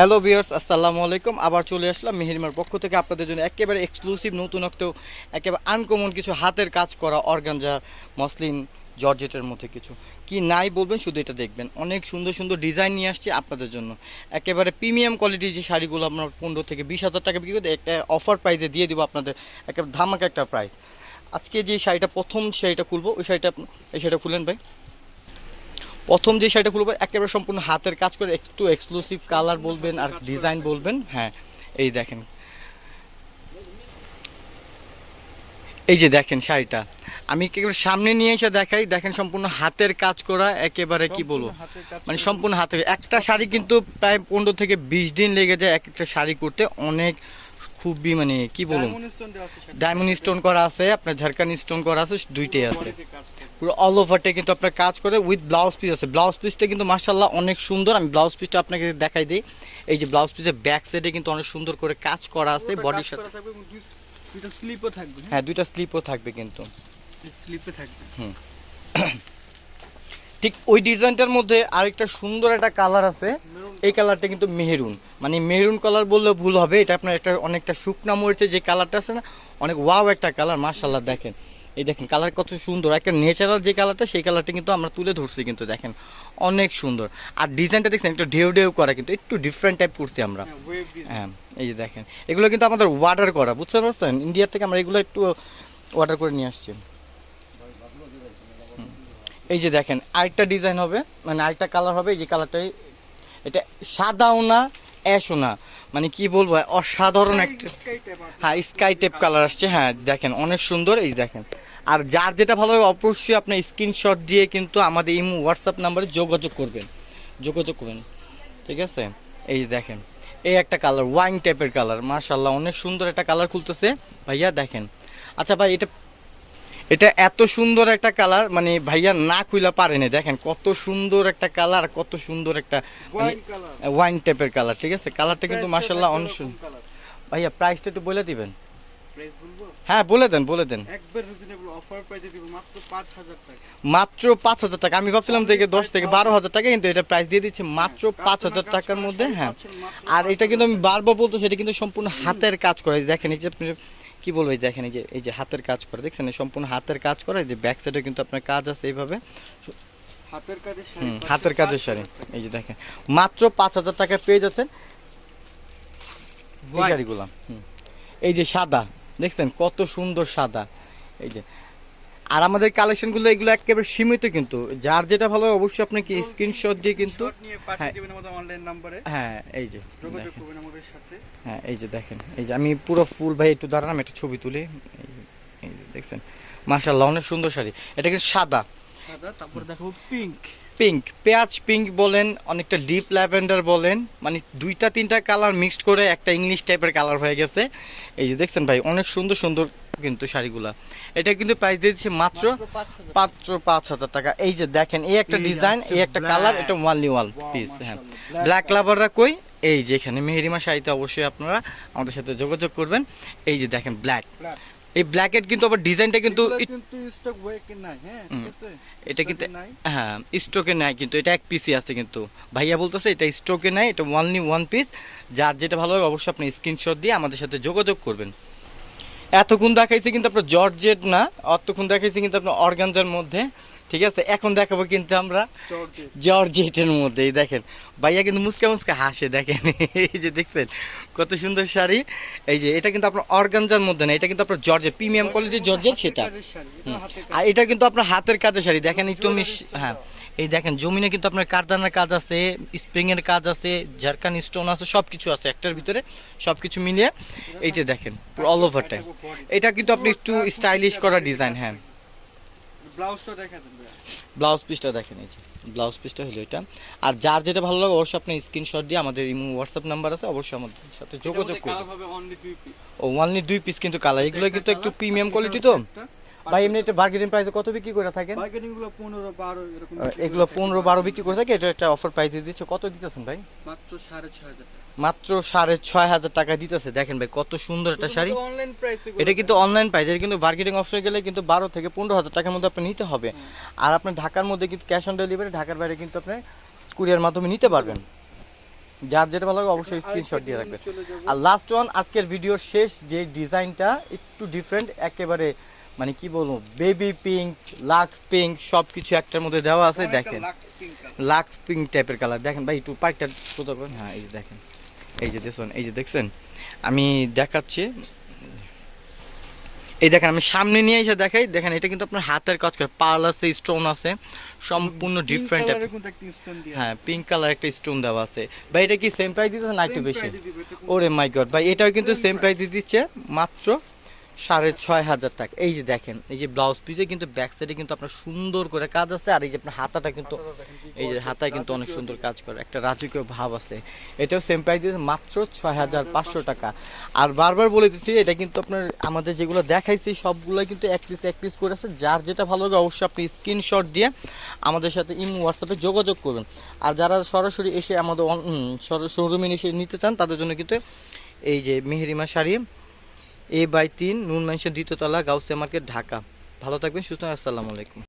Hello viewers আসসালামু আলাইকুম। আবার চলে আসলাম মেহেরিমার পক্ষ থেকে আপনাদের জন্য একেবারে এক্সক্লুসিভ নতুনত্ব একেবারে আনকমন কিছু হাতের কাজ করা অর্গানজা মসলিন জর্জেটের মধ্যে কিছু। কি নাই বলবেন, শুধু এটা দেখবেন। অনেক সুন্দর সুন্দর ডিজাইন নিয়ে আসছে আপনাদের জন্য। একেবারে প্রিমিয়াম কোয়ালিটির যে শাড়িগুলো আপনার পনেরো থেকে বিশ হাজার টাকা বিক্রি করে একটা অফার প্রাইজে দিয়ে দেবো আপনাদের। একেবারে ধামাকা একটা প্রাইস আজকে যে শাড়িটা প্রথম শাড়িটা খুলবো। ওই শাড়িটা এই শাড়িটা খুলেন ভাই। প্রথম যে শাড়িটা খুলবো একেবারে সম্পূর্ণ হাতের কাজ করে একটু এক্সক্লুসিভ কালার বলবেন আর ডিজাইন বলবেন। হ্যাঁ এই দেখেন। এই যে দেখেন শাড়িটা। আমি সামনে নিয়ে এসে দেখাই দেখেন সম্পূর্ণ হাতের কাজ করা একেবারে কি বলব? মানে সম্পূর্ণ হাতে একটা শাড়ি কিন্তু প্রায় পনেরো থেকে বিশ দিন লেগে যায় এক একটা শাড়ি করতে অনেক খুবই মানে কি বলুন? ডায়মন্ড স্টোন করা আছে আপনার ঝাড়খান স্টোন করা আছে দুইটাই আছে। পুরো অল ওভারটা কিন্তু আপনার কাজ করে উইথ ব্লাউজ পিস আছে। ব্লাউজ পিসটা কিন্তু মার্শাল্লাহ অনেক সুন্দর। আমি ব্লাউজ পিসটা আপনাকে দেখাই দিই। এই যে ব্লাউজ পিসের ব্যাক সাইডে কিন্তু অনেক সুন্দর করে কাজ করা আছে বডির সাথে। দুইটা স্লিপও থাকবে হ্যাঁ? দুইটা স্লিপও থাকবে কিন্তু। স্লিপে থাকবে। হুম। ঠিক ওই ডিজাইনটার মধ্যে আরেকটা সুন্দর একটা কালার আছে। এই কালারটা কিন্তু মেহেরুন। মানে মেহেরুন কালার বললে ভুল হবে এটা আপনার একটা অনেকটা শুকনা মরিচে যে কালারটা আছে না অনেক ওয়াও একটা কালার মার্শাল্লাহ দেখেন। এই দেখেন কালার কত সুন্দর একটা ন্যাচারাল যে কালারটা সেই কালারটা কিন্তু আমরা তুলে ধরছি কিন্তু দেখেন অনেক সুন্দর। আর ডিজাইনটা দেখছেন একটু ঢেউ ঢেউ করা কিন্তু একটু ডিফারেন্ট টাইপ করছি আমরা। হ্যাঁ এই যে দেখেন এগুলো কিন্তু আমাদের অর্ডার করা বুঝতে পারছেন? ইন্ডিয়া থেকে আমরা এগুলো একটু অর্ডার করে নিয়ে আসছি। এই যে দেখেন আরেকটা ডিজাইন হবে মানে আরেকটা কালার হবে এই যে কালারটাই এটা সাদাও না অ্যাশও না। মানে কি বলব অসাধারণ একটা হ্যাঁ স্কাই টেপ কালার আসছে। হ্যাঁ দেখেন অনেক সুন্দর এই দেখেন। আর যার যেটা ভালো লাগে অবশ্যই আপনার স্ক্রিনশট দিয়ে কিন্তু আমাদের এই হোয়াটসঅ্যাপ নাম্বারে যোগাযোগ করবেন। যোগাযোগ করবেন। ঠিক আছে? এই দেখেন এই একটা কালার ওয়াইন টাইপের কালার। মাশাল্লাহ অনেক সুন্দর একটা কালার খুলতেছে। ভাইয়া দেখেন। আচ্ছা ভাই এটা এটা এত সুন্দর একটা কালার মানে ভাইয়া না খুইলা পারেনি দেখেন কত সুন্দর একটা কালার কত সুন্দর একটা ওয়াইন টাইপের কালার ঠিক আছে? কালারটা কিন্তু মাশাল্লাহ অনেক ভাইয়া প্রাইসটা একটু বলে দিবেন। হ্যাঁ বলে দেন বলে দেন। মাত্র 5000 টাকা। মাত্র পাঁচ হাজার টাকা। আমি ভাবছিলাম থেকে দশ থেকে বারো হাজার টাকা কিন্তু এটা প্রাইস দিয়ে দিচ্ছে মাত্র পাঁচ হাজার টাকার মধ্যে হ্যাঁ। আর এটা কিন্তু আমি বারবার বলতেছি এটা কিন্তু সম্পূর্ণ হাতের কাজ করে। দেখেন এই যে কি বলব এই দেখেন এই যে এই যে হাতের কাজ করে দেখছেন? এই সম্পূর্ণ হাতের কাজ করে এই যে ব্যাক সাইডে কিন্তু আপনার কাজ আছে এইভাবে। হাতের কাজের শাড়ি হাতের কাজের শাড়ি এই যে দেখেন। মাত্র পাঁচ হাজার টাকা পেয়ে যাচ্ছেন এই শাড়িগুলো। এই যে সাদা দেখছেন? কত সুন্দর সাদা। এই যে আর আমাদের কালেকশনগুলো এগুলো একেবারে সীমিত কিন্তু। যার যেটা ভালো অবশ্যই অবশ্যই কি স্ক্রিনশট দিয়ে কিন্তু হ্যাঁ। হ্যাঁ এই যে হ্যাঁ এই যে দেখেন এই যে আমি পুরো ফুল ভাই একটু দাঁড়ান আমি একটা ছবি তুলি। এই যে- দেখছেন। মাশাল্লাহ অনেক সুন্দর শাড়ি। এটা কিন্তু সাদা। সাদা তারপর দেখো পিঙ্ক পিঙ্ক পেঁয়াজ পিঙ্ক বলেন অনেকটা ডিপ ল্যাভেন্ডার বলেন মানে দুইটা তিনটা কালার মিক্সড করে একটা ইংলিশ টাইপের কালার হয়ে গেছে। এই যে দেখছেন ভাই অনেক সুন্দর সুন্দর কিন্তু শাড়িগুলা। এটা কিন্তু প্রাইস দিয়ে দিচ্ছে মাত্র মাত্র পাঁচ হাজার। টাকা। এই যে দেখেন এই একটা ডিজাইন এই একটা কালার এটা ওয়ানলি Wow, পিস হ্যাঁ। ব্ল্যাক। লাভাররা কই? এই যে এখানে মেহেরিমা শাড়িতে অবশ্যই আপনারা আমাদের সাথে যোগাযোগ করবেন। এই যে দেখেন ব্ল্যাক এই ব্ল্যাকের কিন্তু আবার ডিজাইনটা কিন্তু হ্যাঁ আছে? এটা কিন্তু হ্যাঁ স্টকে নাই কিন্তু এটা এক পিসই আছে কিন্তু। ভাইয়া বলতেছে এটা স্টকে নাই এটা ওয়ানলি ওয়ান পিস যার যেটা ভালো হবে অবশ্যই আপনি স্ক্রিনশট দিয়ে আমাদের সাথে যোগাযোগ করবেন। এতক্ষণ দেখাইছে কিন্তু আপনার জর্জেট না অতক্ষণ দেখাইছে কিন্তু আপনার অর্গানজার মধ্যে ঠিক আছে? এখন দেখাবো কিন্তু আমরা জর্জেটের মধ্যে এই দেখেন। ভাইয়া কিন্তু মুসকা মুসকা হাসে দেখেন। এই যে দেখছেন কত সুন্দর শাড়ি। এই যে এটা কিন্তু আপনার অর্গানজার মধ্যে না এটা কিন্তু আপনার জর্জেট প্রিমিয়াম কোয়ালিটির জর্জেট সেটা। আর এটা কিন্তু আপনার হাতের কাজের শাড়ি দেখেন একটু হ্যাঁ। এই দেখেন জমিনে কিন্তু আপনার কারদানার কাজ আছে স্প্রিং এর কাজ আছে ঝারকান স্টোন আছে সবকিছু আছে একটার ভিতরে সবকিছু মিলিয়ে। এইটা দেখেন অল ওভারটা এটা কিন্তু আপনি একটু স্টাইলিশ করা ডিজাইন হ্যাঁ। ব্লাউজ পিসটা দেখেন এই যে। ব্লাউজ পিসটা হলো এটা। আর যার যেটা ভালো লাগে অবশ্যই আপনি স্ক্রিনশট দিয়ে আমাদের ইমো হোয়াটসঅ্যাপ নাম্বার আছে অবশ্যই আমাদের সাথে যোগাযোগ করুন। ও ওনলি দুই পিস কিন্তু কালার এগুলো কিন্তু একটু প্রিমিয়াম কোয়ালিটি তো। ভাই এমনি এটা বার্গেনিং প্রাইসে কত বিক্রি করে থাকেন? Bargaining গুলো 15, 12 এরকম এগুলো করে পনেরো বারো বিক্রি করে থাকে এটা একটা অফার প্রাইস দিয়ে দিচ্ছে। কত দিতেছেন ভাই? মাত্র 6,500 টাকা। মাত্র সাড়ে ছয় হাজার টাকা দিতেছে। দেখেন ভাই কত সুন্দর একটা শাড়ি। online এটা কিন্তু অনলাইন প্রাইস এটা কিন্তু মার্কেটিং অপশনে গেলে কিন্তু বারো থেকে পনেরো হাজার টাকার মধ্যে আপনি নিতে হবে। আর আপনার ঢাকার মধ্যে কিন্তু ক্যাশ অন ডেলিভারি ঢাকার বাইরে কিন্তু আপনি কুরিয়ার মাধ্যমে নিতে পারবেন। যার যেটা ভালো লাগে অবশ্যই স্ক্রিনশট দিয়ে রাখবেন। আর লাস্ট ওয়ান আজকের ভিডিওর শেষ যে ডিজাইনটা একটু ডিফারেন্ট একেবারে মানে কি বলব বেবি পিঙ্ক লাক্স পিঙ্ক সব কিছু একটার মধ্যে দেওয়া আছে দেখেন। লাক্স পিঙ্ক টাইপের কালার দেখেন ভাই একটু পার্কটা কোথাও করেন। হ্যাঁ এই যে দেখেন। এই যে দেখুন এই যে দেখছেন। আমি দেখাচ্ছি। এই দেখেন আমি সামনে নিয়ে এসে দেখাই। দেখেন এটা কিন্তু আপনার হাতের কাজ করে। পার্ল আছে স্টোন আছে সম্পূর্ণ ডিফারেন্ট দিয়ে হ্যাঁ পিঙ্ক কালার একটা স্টোন দেওয়া আছে। ভাই এটা কি সেম প্রাইস দিতেছে না একটু বেশি? ওরে মাই গড ভাই এটাও কিন্তু সেম প্রাইস দিচ্ছে মাত্র সাড়ে ছয় হাজার টাকা। এই যে দেখেন এই যে ব্লাউজ পিসে কিন্তু ব্যাক সাইডে কিন্তু আপনার সুন্দর করে কাজ আছে আর এই যে আপনার হাতাটা কিন্তু এই যে হাতায় কিন্তু অনেক সুন্দর কাজ করে একটা রাজকীয় ভাব আছে। এটাও সেম প্রাইস দিচ্ছে মাত্র ছয় হাজার পাঁচশো টাকা। আর বারবার বলে দিচ্ছি এটা কিন্তু আপনার আমাদের যেগুলো দেখাইছি সবগুলো কিন্তু এক পিস এক পিস করে আছে। যার যেটা ভালো লাগে অবশ্যই আপনি স্ক্রিনশট দিয়ে আমাদের সাথে ইম হোয়াটসঅ্যাপে যোগাযোগ করবেন। আর যারা সরাসরি এসে আমাদের শোরুমে এসে নিতে চান তাদের জন্য কিন্তু এই যে মেহেরিমা শাড়ি এ বাই তিন নুন মাংস দ্বিতীয়তলা গাউসিয়া মার্কেট ঢাকা। ভালো থাকবেন সুস্থ আসসালামু আলাইকুম।